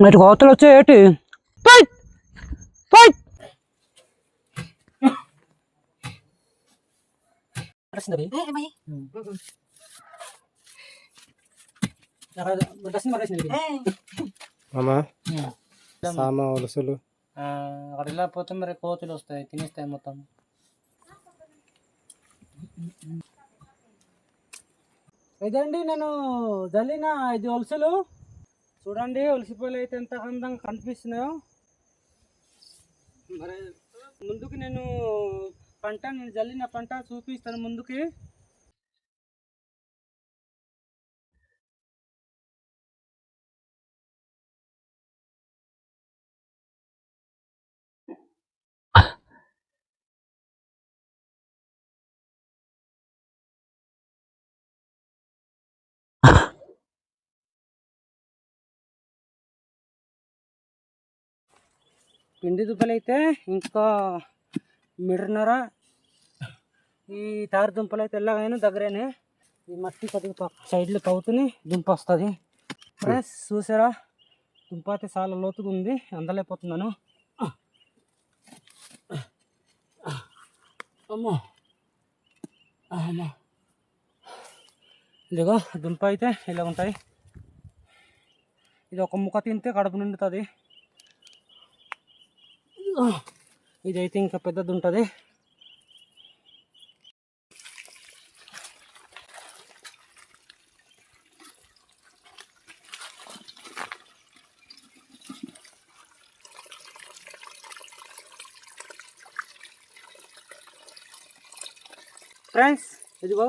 ఇటు కోతలు వచ్చాయి ఏంటి? సామ వలసలు అక్కడ వెళ్ళకపోతే మరి కోతులు వస్తాయి తినేస్తాయి మొత్తం. ఇదండి నేను జల్లిన ఐదు ఒలుసులు చూడండి ఒలిసిపోయి అయితే ఎంత అందంగా కనిపిస్తున్నాయో. మరి ముందుకు నేను పంట నేను జల్లిన పంట చూపిస్తాను ముందుకి. పిండి దుంపలు అయితే ఇంకా మీటర్నర ఈ తారు దుంపలు అయితే ఎలాగైనా దగ్గరేనే. ఈ మట్టి కొద్దిగా పక్క సైడ్లో తవ్వుతుని దుంప వస్తుంది. ఫ్రెండ్స్ చూసారా? దుంప అయితే చాలా లోతుగా ఉంది అందలేకపోతున్నాను. అమ్మో! అమ్మో! ఇదిగో దుంప అయితే ఇలా ఉంటాయి. ఇది ఒక ముక్క తింటే కడుపు నిండుతుంది. ఇదైతే ఇంకా పెద్దది ఉంటుంది ఫ్రెండ్స్ ఇదిగో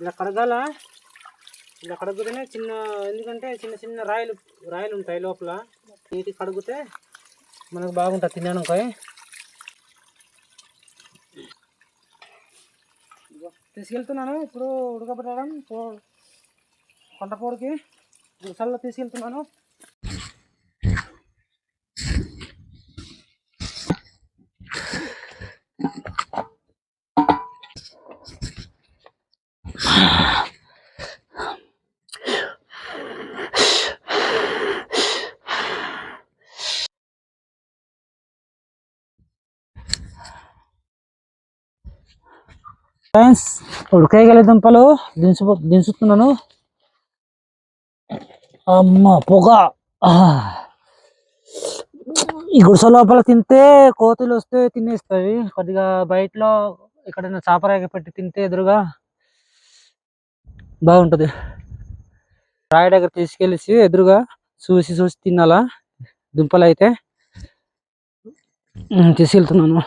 ఇలా కడగాల. ఇలా కడుగుతేనే చిన్న ఎందుకంటే చిన్న చిన్న రాయలు రాయలు ఉంటాయి లోపల. నీటి కడుగుతే మనకు బాగుంటుంది తినడానికి తీసుకెళ్తున్నాను ఇప్పుడు ఉడకబెట్టడం పో- కొండపోడికి గుడిసల్లో తీసుకెళ్తున్నాను. ఫ్రెండ్స్ ఉడకేయగల దుంపలు దించు దించుతున్నాను అమ్మ పొగ. ఈ గుడిసె లోపల తింటే కోతులు వస్తే తినేస్తాయి. కొద్దిగా బయటలో ఎక్కడైనా చాపరాగ పెట్టి తింటే ఎదురుగా బాగుంటుంది. రాయి దగ్గర తీసుకెళ్ళేసి ఎదురుగా చూసి చూసి తినాలా దుంపలు అయితే. తీసుకెళ్తున్నాను.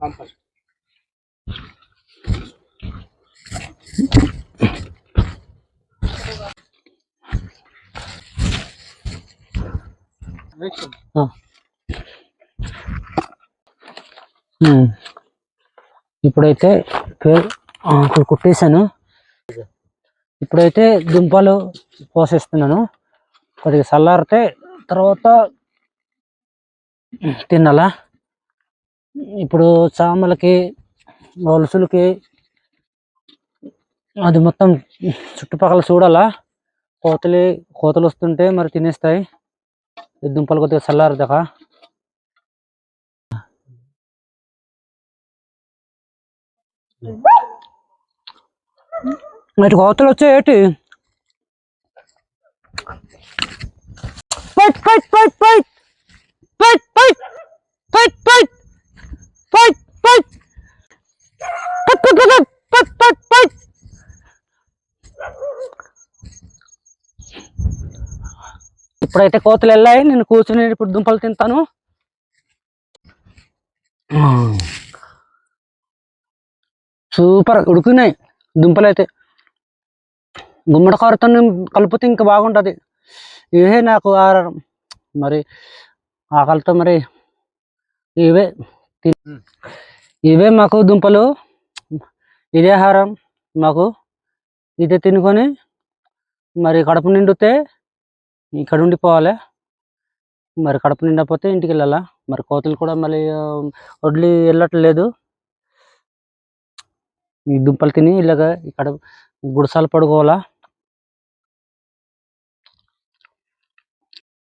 Ah. Hmm. ఇప్పుడైతే ఇప్పుడు కుట్టేశాను. ఇప్పుడైతే దుంపలు పోసేస్తున్నాను. కొద్దిగా చల్లారితే తర్వాత తినాలా? ఇప్పుడు చామలకి వలసులకి అది మొత్తం చుట్టుపక్కల చూడాలా? కోతలు కోతలు వస్తుంటే మరి తినేస్తాయి. దుంపలు కొద్దిగా చల్లారుదాకా. మరి కోతలు వచ్చాయి ఏంటి? పట్ పట్ పట్ పట్ పట్ పట్ పట్ పట్. ఇప్పుడైతే కోతలు వెళ్ళాయి నేను కూర్చుని ఇప్పుడు దుంపలు తింటాను. సూపర్ ఉడికినాయి దుంపలు అయితే గుమ్మడి కారుతో కలిపితే ఇంకా బాగుంటుంది. ఇవే నాకు ఆహారం. మరి ఆకలితో మరి ఇవే ఇవే మాకు దుంపలు. ఇదే ఆహారం మాకు. ఇదే తినుకొని మరి కడుపు నిండితే ఇక్కడ ఉండిపోవాలి మరి కడప నిండకపోతే ఇంటికి వెళ్ళాలా మరి కోతలు కూడా మళ్ళీ వడ్లు వెళ్ళట్లేదు ఈ దుంపలు తిని ఇలాగ ఇక్కడ గుడిసాలు పడుకోవాలా?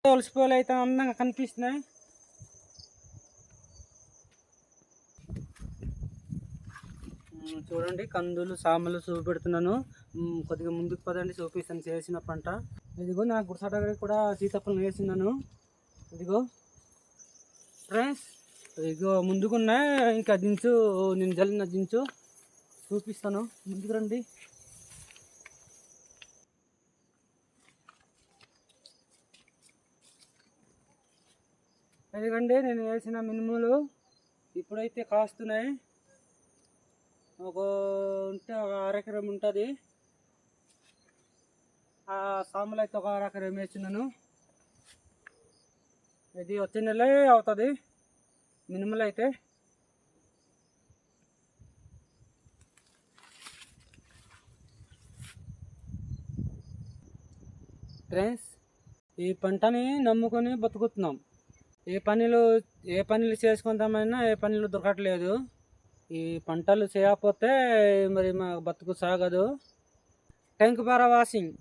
ఒలిసిపోలు అయితే అందంగా కనిపిస్తున్నాయి. చూడండి. కందులు సామలు చూపెడుతున్నాను. కొద్దిగా ముందుకు పదండి చూపిస్తాను. చేసిన పంట. ఇదిగో నా గుడిసాట దగ్గర కూడా సీతప్పలు వేసినాను ఇదిగో ఫ్రెండ్స్ ఇదిగో ముందుకున్నా ఇంకా దించు నేను జల్లిన దించు. చూపిస్తాను. ముందుకు రండి. ఎందుకంటే నేను వేసిన మినుములు ఇప్పుడైతే కాస్తున్నాయి. ఒక ఉంటే ఒక అరెకరం ఉంటుంది. ఆ సాములు అయితే ఒక అరెకరం వేసినాను. ఇది వచ్చే నెలే అవుతుంది. మినిమల్ అయితే. ఫ్రెండ్స్ ఈ పంటని నమ్ముకొని బతుకుతున్నాం. ఏ పనులు ఏ పనులు చేసుకుందామైనా ఏ పనులు దొరకట్లేదు. ఈ పంటలు చేయకపోతే మరి మా బతుకు సాగదు. Tank for washing